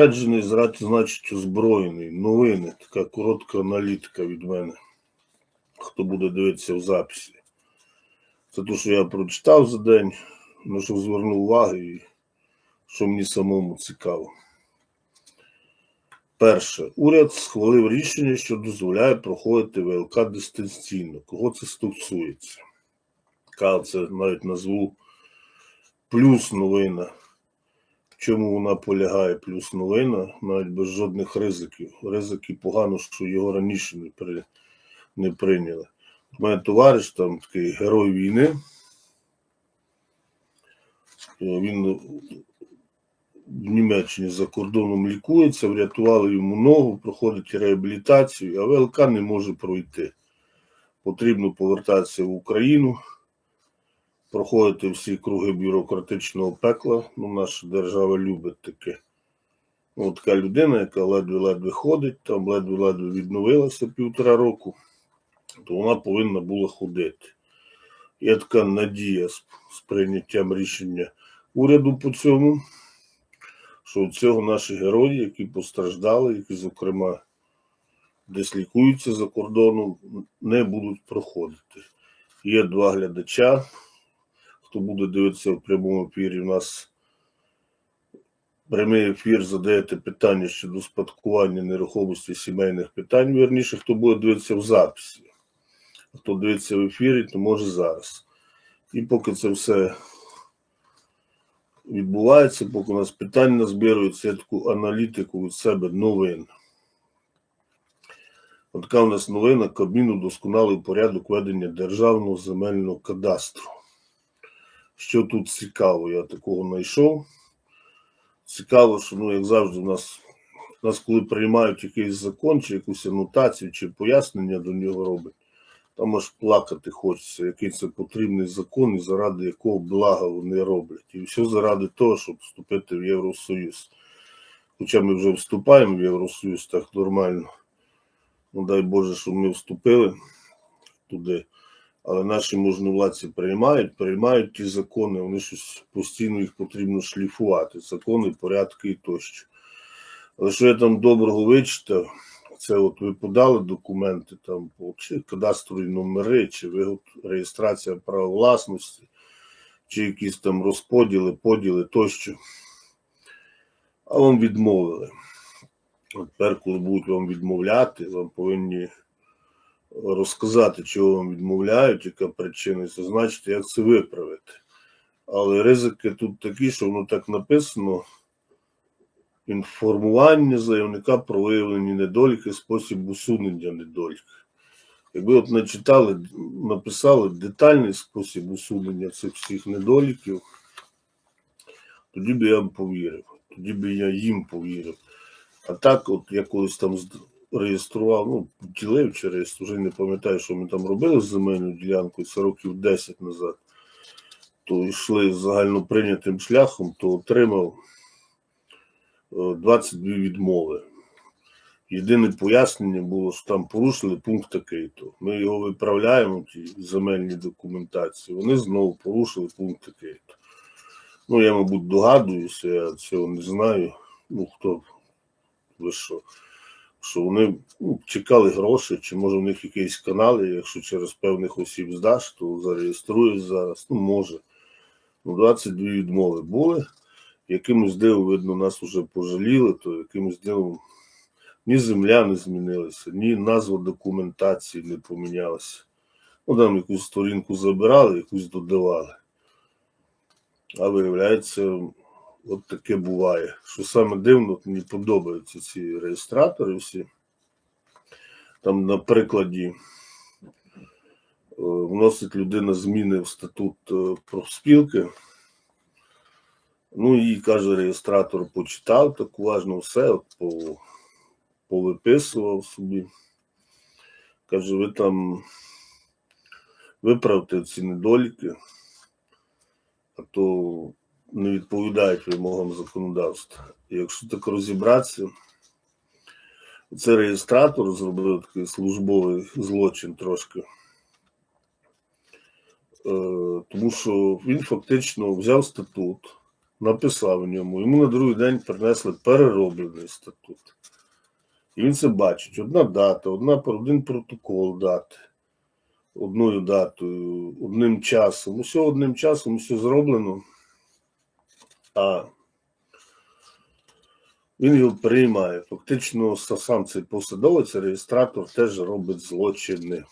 Упереджений, зра- значить озброєний. Новини. Така коротка аналітика від мене. Хто буде дивитися в записі. Це те, що я прочитав за день, на що звернув увагу і що мені самому цікаво. Перше, уряд схвалив рішення, що дозволяє проходити ВЛК дистанційно. Кого це стосується? Це навіть назву плюс новина. Чому вона полягає плюс новина, навіть без жодних ризиків. Ризики погано, що його раніше не, при, не прийняли. У мене товариш там такий герой війни. Він в Німеччині за кордоном лікується, врятували йому ногу, проходить реабілітацію, а ВЛК не може пройти. Потрібно повертатися в Україну, проходити всі круги бюрократичного пекла. Ну, наша держава любить таке. Ну, така людина, яка ледве-ледве ходить, там ледве-ледве відновилася півтора року, то вона повинна була ходити. Є така надія з, прийняттям рішення уряду по цьому що у цього наші герої, які постраждали, які, зокрема, десь лікуються за кордоном, не будуть проходити. Є два глядача. Хто буде дивитися в прямому ефірі, у нас прямий ефір задаєте питання щодо спадкування нерухомості сімейних питань. Вірніше, хто буде дивитися в записі. Хто дивиться в ефірі, то може зараз. І поки це все відбувається, поки у нас питань назбирується, я таку аналітику від себе новин. От така у нас новина Кабмін удосконалив порядок ведення державного земельного кадастру. Що тут цікаво, я такого знайшов. Цікаво, що, ну, як завжди, у нас, у нас коли приймають якийсь закон, чи якусь анотацію, чи пояснення до нього роблять, там аж плакати хочеться, який це потрібний закон, і заради якого блага вони роблять. І все заради того, щоб вступити в Євросоюз. Хоча ми вже вступаємо в Євросоюз так нормально. Ну дай Боже, щоб ми вступили туди. Але наші можновладці приймають, приймають ті закони, вони щось постійно їх потрібно шліфувати. Закони, порядки і тощо. Але що я там доброго вичитав, це от ви подали документи, там, по- кадастрові номери, чи вигот- реєстрація права власності, чи якісь там розподіли, поділи тощо. А вам відмовили. Тепер, коли будуть вам відмовляти, вам повинні розказати, чого вам відмовляють, яка причина, і зазначити, як це виправити. Але ризики тут такі, що воно так написано. Інформування заявника про виявлені недоліки, спосіб усунення недоліків. Якби от начитали, написали детальний спосіб усунення цих всіх недоліків, тоді б я вам повірив, тоді б я їм повірив. А так, от я колись там реєстрував, ну, ділив чи реєстрував, вже не пам'ятаю, що ми там робили з земельною ділянкою, це років 10 назад, то йшли загально прийнятим шляхом, то отримав е, 22 відмови. Єдине пояснення було, що там порушили пункт такий-то. Ми його виправляємо, ті земельні документації. Вони знову порушили пункт такий-то. Ну, я, мабуть, догадуюся, я цього не знаю. Ну, хто ви що? Що вони ну, чекали гроші, чи може в них якийсь канал, якщо через певних осіб здаш, то зареєструєш зараз. Ну, може. Ну, 22 відмови були. Якимось дивом, видно, нас вже пожаліли, то якимось дивом ні земля не змінилася, ні назва документації не помінялася. Ну, там якусь сторінку забирали, якусь додавали. А виявляється, от таке буває. Що саме дивно, мені подобаються ці реєстратори всі. Там на прикладі е, вносить людина зміни в статут е, профспілки. Ну і каже, реєстратор почитав так уважно все, от по, повиписував собі. Каже, ви там виправте ці недоліки, а то не відповідають вимогам законодавства. Якщо так розібратися, це реєстратор зробив такий службовий злочин трошки. Е, Тому що він фактично взяв статут, написав в ньому. Йому на другий день принесли перероблений статут. І він це бачить. Одна дата, одна, один протокол дати, одною датою, одним часом. Усе одним часом, все зроблено. А він його приймає. Фактично, сам цей посадовець, реєстратор теж робить злочини.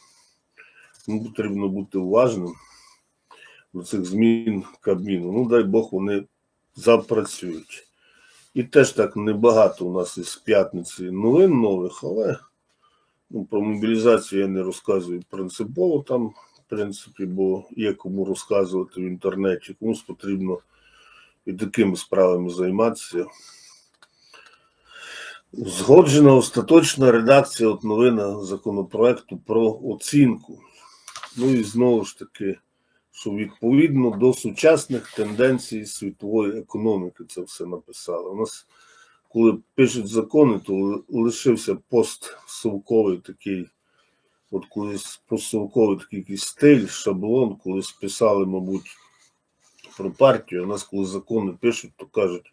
Тому потрібно бути уважним до цих змін Кабміну. Ну, дай Бог, вони запрацюють. І теж так небагато у нас із п'ятниці новин нових, але ну, про мобілізацію я не розказую принципово там, в принципі, бо є кому розказувати в інтернеті, комусь потрібно і такими справами займатися. Згоджена остаточна редакція от новина законопроекту про оцінку. Ну і знову ж таки, що відповідно до сучасних тенденцій світової економіки це все написали. У нас, коли пишуть закони, то лишився постсовковий такий, от колись постсовковий такий якийсь стиль, шаблон, коли списали, мабуть, про партію. У нас, коли закони пишуть, то кажуть,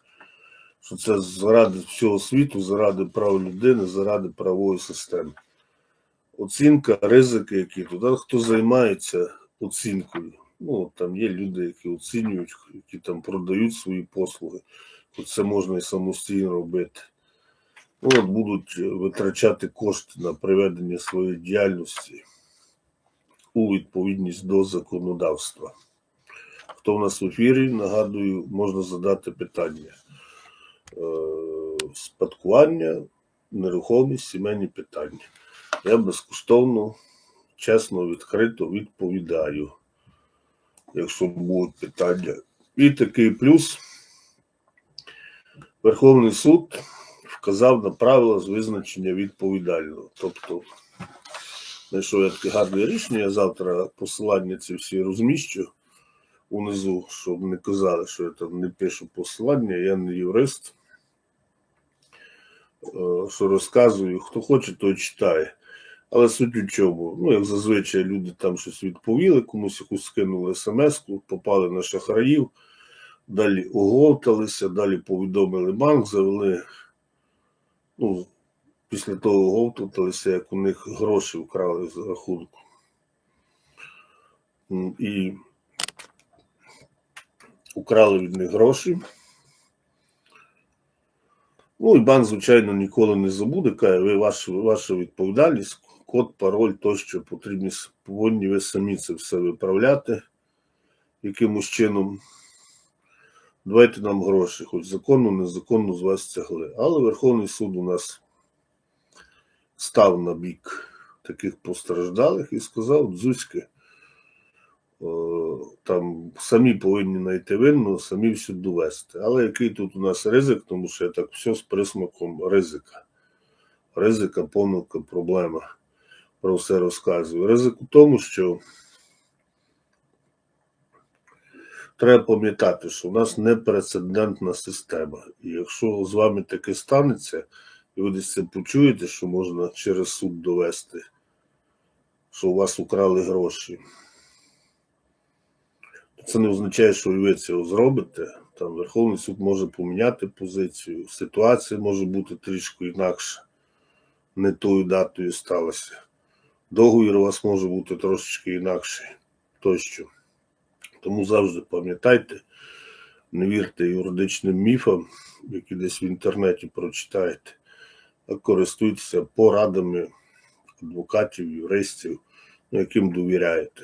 що це заради всього світу, заради прав людини, заради правової системи. Оцінка, ризики, які туди, хто займається оцінкою. Ну, там є люди, які оцінюють, які там продають свої послуги. От це можна і самостійно робити. Ну, от будуть витрачати кошти на приведення своєї діяльності у відповідність до законодавства. Хто в нас в ефірі, нагадую, можна задати питання. Е, Спадкування, нерухомість, сімейні питання. Я безкоштовно, чесно, відкрито відповідаю, якщо будуть питання. І такий плюс. Верховний суд вказав на правила з визначення відповідального. Тобто, знайшов я таке гарне рішення, я завтра посилання ці всі розміщу унизу, щоб не казали, що я там не пишу посилання, я не юрист. Е, Що розказую, хто хоче, той читає. Але суть у чому? Ну, як зазвичай люди там щось відповіли, комусь якусь скинули смс-ку, попали на шахраїв, далі оговталися, далі повідомили банк, завели. Ну, після того оговталися, як у них гроші вкрали з рахунку. І украли від них гроші. Ну і банк, звичайно, ніколи не забуде, каже, ваша, ваша відповідальність, код, пароль тощо потрібні, повинні ви самі це все виправляти якимось чином. Давайте нам гроші, хоч законно, незаконно з вас тягли. Але Верховний суд у нас став на бік таких постраждалих і сказав, дзузьки, там самі повинні знайти винну, самі всю довести. Але який тут у нас ризик, тому що я так все з присмаком ризика. Ризика, помилка, проблема. Про все розказую. Ризик у тому, що треба пам'ятати, що у нас непрецедентна система. І якщо з вами таке станеться, і ви десь це почуєте, що можна через суд довести, що у вас украли гроші, це не означає, що ви цього зробите. Там Верховний суд може поміняти позицію, ситуація може бути трішки інакша, не тою датою сталося. Договір у вас може бути трошечки інакший тощо. Тому завжди пам'ятайте, не вірте юридичним міфам, які десь в інтернеті прочитаєте, а користуйтеся порадами адвокатів, юристів, ну, яким довіряєте.